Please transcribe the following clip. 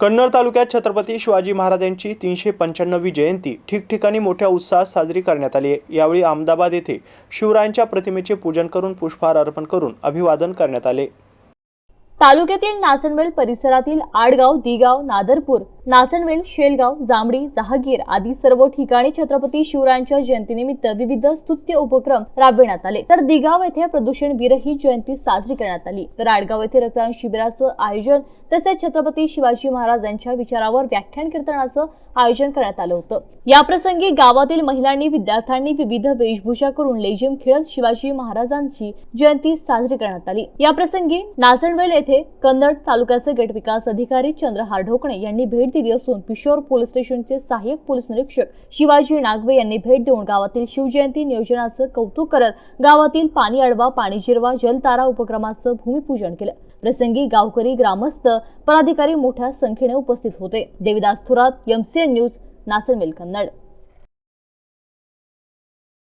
कन्नड तालुक्यात छत्रपती शिवाजी महाराजांची तीनशे पंच्याण्णवी जयंती ठिकठिकाणी मोठ्या उत्साहात साजरी करण्यात आली आहे. यावेळी अहमदाबाद येथे शिवरायांच्या प्रतिमेचे पूजन करून पुष्पहार अर्पण करून अभिवादन करण्यात आले. तालुक्यातील नाचनवेल परिसरातील आडगाव दिगाव नादरपूर नाचनवेल शेलगाव जांभळी जहागीर आदी सर्व ठिकाणी छत्रपती शिवरायांच्या जयंतीनिमित्त विविध स्तुत्य उपक्रम राबविण्यात आले. तर दिगाव येथे प्रदूषण विरहित जयंती साजरी करण्यात आली. तर आडगाव येथे रक्तदान शिबिराचं आयोजन तसेच छत्रपती शिवाजी महाराज यांच्या विचारावर व्याख्यान कीर्तनाचं आयोजन करण्यात आलं होतं. याप्रसंगी गावातील महिलांनी विद्यार्थ्यांनी विविध वेशभूषा करून लेझिम खेळत शिवाजी महाराजांची जयंती साजरी करण्यात आली. याप्रसंगी प्रसंगी येथे येथे कन्नड तालुक्याचे गट विकास अधिकारी चंद्रहार ढोकणे यांनी भेट दिली असून पिशोर पोलीस स्टेशनचे सहाय्यक पोलीस निरीक्षक शिवाजी नागवे यांनी भेट देऊन गावातील शिवजयंती नियोजनाचं कौतुक करत गावातील पाणी अडवा पाणी जिरवा जलतारा उपक्रमाचं भूमिपूजन केलं. प्रसंगी गावकरी ग्रामस्थ पदाधिकारी मोठ्या संख्येने उपस्थित होते. देविदास थोरात एमसीएन न्यूज नासरमेल कन्नड.